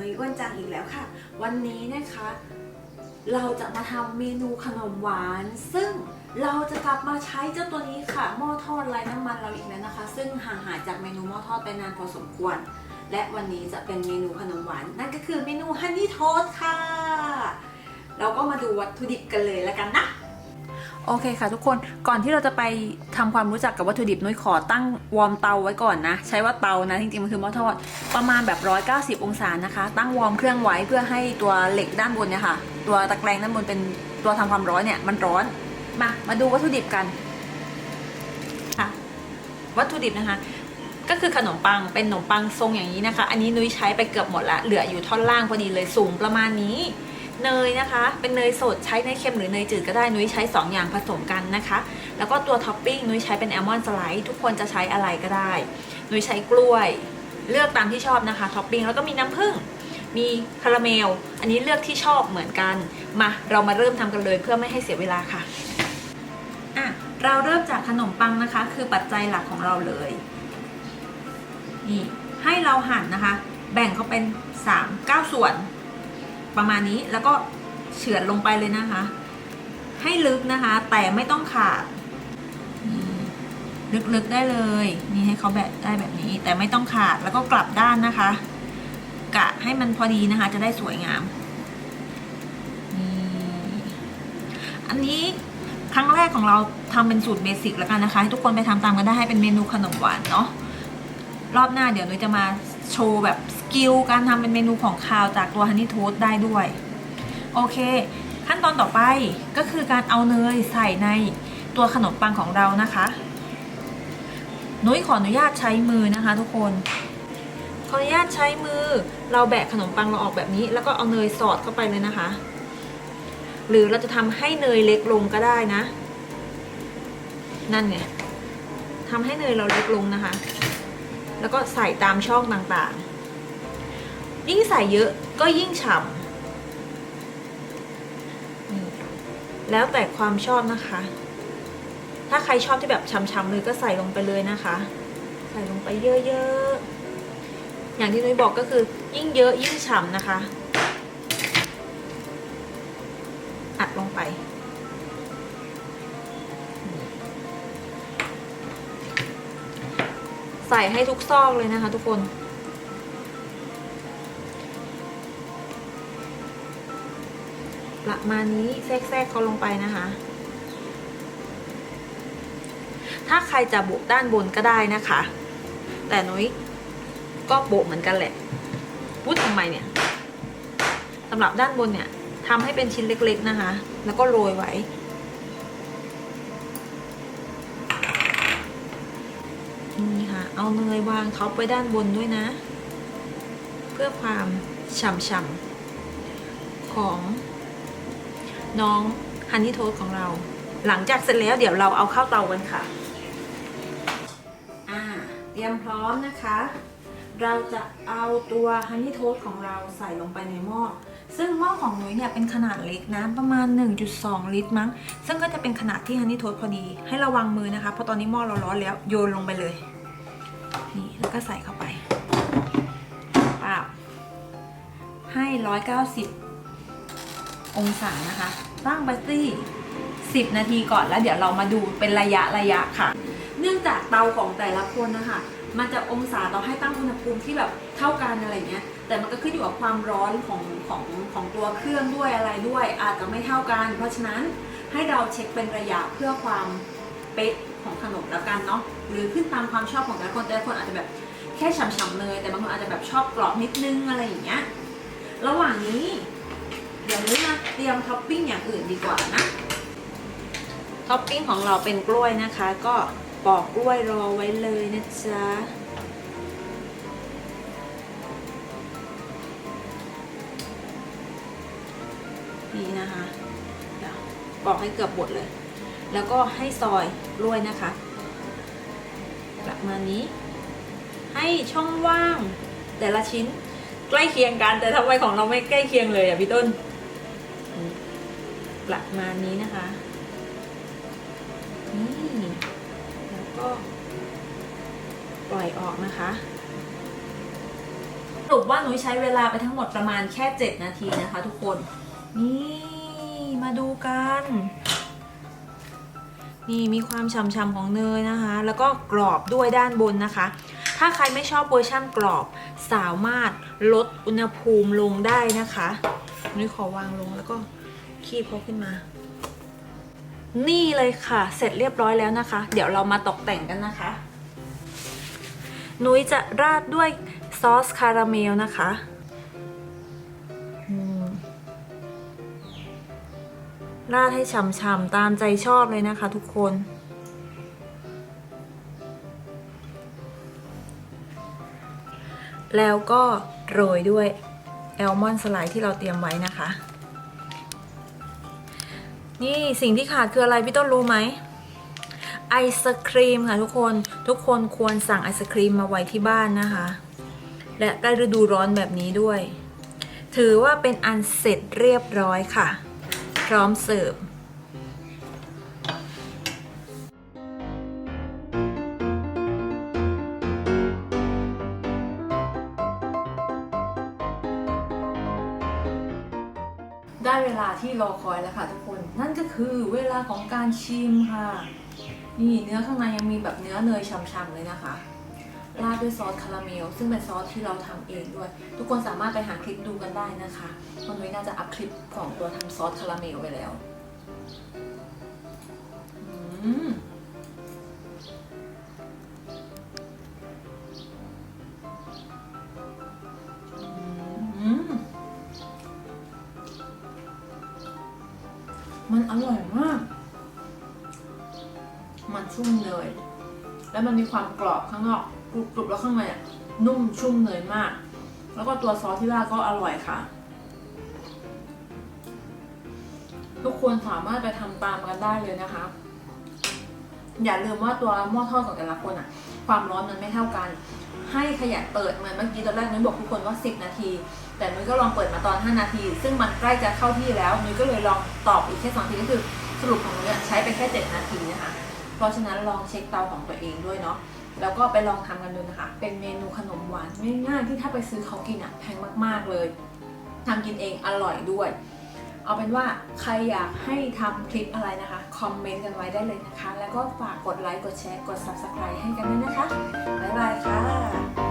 นุ้ยอ้วนจังอีกแล้วค่ะ วันนี้นะคะ เราจะมาทำเมนูขนมหวาน ซึ่งเราจะกลับมาใช้เจ้าตัวนี้ค่ะ หม้อทอดไร้น้ำมันเราอีกแล้วนะคะ ซึ่งห่างหายจากเมนูหม้อทอดไปนานพอสมควร และวันนี้จะเป็นเมนูขนมหวาน นั่นก็คือเมนูฮันนี่โทสค่ะ เราก็มาดูวัตถุดิบกันเลยแล้วกันนะ โอเคค่ะทุกคนก่อนที่เราจะไปทำความรู้จักกับวัตถุดิบนุ้ยขอตั้งวอร์มเตาไว้ก่อนนะ ใช้ว่าเตานะจริงๆมันคือหม้อทอดประมาณแบบ 190 องศานะคะ ตั้งวอร์มเครื่องไว้เพื่อให้ตัวเหล็กด้านบนเนี่ยค่ะ ตัวตะแกรงด้านบนเป็นตัวทำความร้อนเนี่ยมันร้อนมามาดูวัตถุดิบกันค่ะ วัตถุดิบนะคะ ก็คือขนมปังเป็นขนมปังทรงอย่างนี้นะคะ อันนี้นุ้ยใช้ไปเกือบหมดละเหลืออยู่ท่อนล่างพอดีเลยสูงประมาณนี้ เนยนะคะ เป็นเนยสดใช้เนยเค็มหรือเนยจืดก็ได้นุ้ยใช้ 2 อย่างผสมกันนะคะ แล้วก็ตัวท็อปปิ้งนุ้ยใช้เป็นแอลมอนด์สไลด์ทุกคนจะใช้อะไรก็ได้นุ้ยใช้กล้วยเลือกตามที่ชอบนะคะท็อปปิ้งแล้วก็มีน้ำผึ้งมีคาราเมล อันนี้เลือกที่ชอบเหมือนกันมาเรามาเริ่มทำกันเลยเพื่อไม่ให้เสียเวลาค่ะอะ เราเริ่มจากขนมปังนะคะ คือปัจจัยหลักของเราเลยนี่ให้เราหั่นนะคะ แบ่งเขาเป็น3 9ส่วน ประมาณนี้แล้วก็เฉือนลงไปเลยนะคะ ให้ลึกนะคะ แต่ไม่ต้องขาดนี่ลึกๆได้เลย นี่ให้เขาแบบได้แบบนี้ แต่ไม่ต้องขาดแล้วก็กลับด้านนะคะ กะให้มันพอดีนะคะ จะได้สวยงามนี่อันนี้ครั้งแรกของเราทำเป็นสูตรเบสิกแล้วกันนะคะ ให้ทุกคนไปทำตามกันได้ให้เป็นเมนูขนมหวานเนาะรอบหน้าเดี๋ยวนุ้ยจะมาโชว์แบบ กิลการทำเป็นเมนูของคาวจากตัวฮันนี่โทสได้ด้วย โอเค ขั้นตอนต่อไปก็คือการเอาเนยใส่ในตัวขนมปังของเรานะคะนุ้ยขออนุญาตใช้มือนะคะทุกคน ขออนุญาตใช้มือ เราแบะขนมปังเราออกแบบนี้ แล้วก็เอาเนยสอดเข้าไปเลยนะคะ หรือเราจะทำให้เนยเล็กลงก็ได้นะ นั่นไงทำให้เนยเราเล็กลงนะคะ แล้วก็ใส่ตามช่องต่างๆ ยิ่งใส่เยอะก็ยิ่งฉ่ำแล้วแต่ความชอบนะคะ ถ้าใครชอบที่แบบฉ่ำๆเลยก็ใส่ลงไปเลยนะคะ ใส่ลงไปเยอะๆ อย่างที่นุ้ยบอกก็คือ ยิ่งเยอะยิ่งฉ่ำนะคะ อัดลงไปใส่ให้ทุกซอกเลยนะคะทุกคน ประมาณนี้แทรกๆเขาลงไปนะคะ ถ้าใครจะโบกด้านบนก็ได้นะคะ แต่นุ้ยก็โบกเหมือนกันแหละพูดทำไมเนี่ยสำหรับด้านบนเนี่ยทำให้เป็นชิ้นเล็กๆนะคะ แล้วก็โรยไว้นี่ค่ะ เอาเนยวางท็อปไว้ด้านบนด้วยนะ เพื่อความฉ่ำๆของ น้องฮันนี่โทสของเรา หลังจากเสร็จแล้วเดี๋ยวเราเอาเข้าเตากันค่ะ อ่า เตรียมพร้อมนะคะ เราจะเอาตัวฮันนี่โทสของเราใส่ลงไปในหม้อซึ่งหม้อของหนุ้ยเนี่ยเป็นขนาดเล็กนะประมาณ 1.2 ลิตรมั้ง ซึ่งก็จะเป็นขนาดที่ฮันนี่โทสพอดี ให้ระวังมือนะคะ เพราะตอนนี้หม้อเราร้อนแล้วโยนลงไปเลย นี่แล้วก็ใส่เข้าไปป้าบให้ 190 องศานะคะ ตั้งไปที่10นาทีก่อนแล้วเดี๋ยวเรามาดูเป็นระยะระยะค่ะ เนื่องจากเตาของแต่ละคนนะคะมันจะองศาต่อให้ตั้งอุณหภูมิที่แบบเท่ากันอะไรเงี้ย แต่มันก็ขึ้นอยู่กับความร้อนของของของตัวเครื่องด้วยอะไรด้วย อาจจะไม่เท่ากัน เพราะฉะนั้นให้เราเช็คเป็นระยะเพื่อความเป๊ะของขนมแล้วกันเนาะหรือขึ้นตามความชอบของแต่ละคนแต่ละคนอาจจะแบบแค่ฉ่ำๆเลยแต่บางคนอาจจะแบบชอบกรอบนิดนึงอะไรอย่างเงี้ย ระหว่างนี้ เดี๋ยวนี้มาเตรียมท็อปปิ้งอย่างอื่นดีกว่านะ ท็อปปิ้งของเราเป็นกล้วยนะคะ ก็ปอกกล้วยรอไว้เลยนะจ๊ะนี่นะคะปอกให้เกือบหมดเลย แล้วก็ให้ซอยกล้วยนะคะประมาณนี้ ให้ช่องว่างแต่ละชิ้นใกล้เคียงกันแต่ทำไมของเราไม่ใกล้เคียงเลยอะพี่ต้น ประมาณนี้นะคะนี่แล้วก็ปล่อยออกนะคะสรุปว่าหนุ้ยใช้เวลาไปทั้งหมดประมาณแค่ 7 นาทีนะคะทุกคน นี่มาดูกัน นี่มีความฉ่ำๆของเนยนะคะ แล้วก็กรอบด้วยด้านบนนะคะ ถ้าใครไม่ชอบเวอร์ชั่นกรอบ สามารถลดอุณหภูมิลงได้นะคะนุ้ยขอวางลงแล้วก็ คีบเขาขึ้นมา นี่เลยค่ะ เสร็จเรียบร้อยแล้วนะคะ เดี๋ยวเรามาตกแต่งกันนะคะ นุ้ยจะราดด้วยซอสคาราเมลนะคะราดให้ฉ่ำๆตามใจชอบเลยนะคะทุกคน แล้วก็โรยด้วยแอลมอนสไลด์ที่เราเตรียมไว้นะคะ นี่สิ่งที่ขาดคืออะไรพี่ต้นรู้ไหมไอศครีมค่ะทุกคนทุกคนควรสั่งไอศครีมมาไว้ที่บ้านนะคะ และใกล้ฤดูร้อนแบบนี้ด้วย ถือว่าเป็นอันเสร็จเรียบร้อยค่ะ พร้อมเสิร์ฟได้เวลาที่รอคอยแล้วค่ะทุกคน นั่นก็คือเวลาของการชิมค่ะ นี่เนื้อข้างในยังมีแบบเนื้อเนยช่ำๆเลยนะคะราดด้วยซอสคาราเมล ซึ่งเป็นซอสที่เราทำเองด้วย ทุกคนสามารถไปหาคลิปดูกันได้นะคะวันนี้น่าจะอัพคลิปของตัวทำซอสคาราเมลไปแล้ว อืม มันอร่อยมาก มันชุ่มเนย แล้วมันมีความกรอบข้างนอกกรุบๆแล้วข้างในอะนุ่มชุ่มเนยมาก แล้วก็ตัวซอสที่ราดก็อร่อยค่ะ ทุกคนสามารถไปทำตามกันได้เลยนะคะ อย่าลืมว่าตัวหม้อทอดของแต่ละคนอะความร้อนมันไม่เท่ากัน ให้ขยันเปิดเหมือนเมื่อกี้ตอนแรกนุ้ยบอกทุกคนว่า 10 นาที แต่นุ้ยก็ลองเปิดมาตอน 5 นาที ซึ่งมันใกล้จะเข้าที่แล้วนุ้ยก็เลยลองตอบอีกแค่2ทีก็คือสรุปของนุ้ยอใช้ไปแค่ 7 นาทีนะคะ เพราะฉะนั้นลองเช็คเตาของตัวเองด้วยเนาะแล้วก็ไปลองทำกันดูนะคะ เป็นเมนูขนมหวานง่ายๆที่ถ้าไปซื้อเขากินอะแพงมากๆเลยทำกินเองอร่อยด้วย เอาเป็นว่าใครอยากให้ทำคลิปอะไรนะคะ คอมเมนต์กันไว้ได้เลยนะคะ แล้วก็ฝากกดไลค์ กดแชร์ กด Subscribe ให้กันด้วยนะคะ บ๊ายบายค่ะ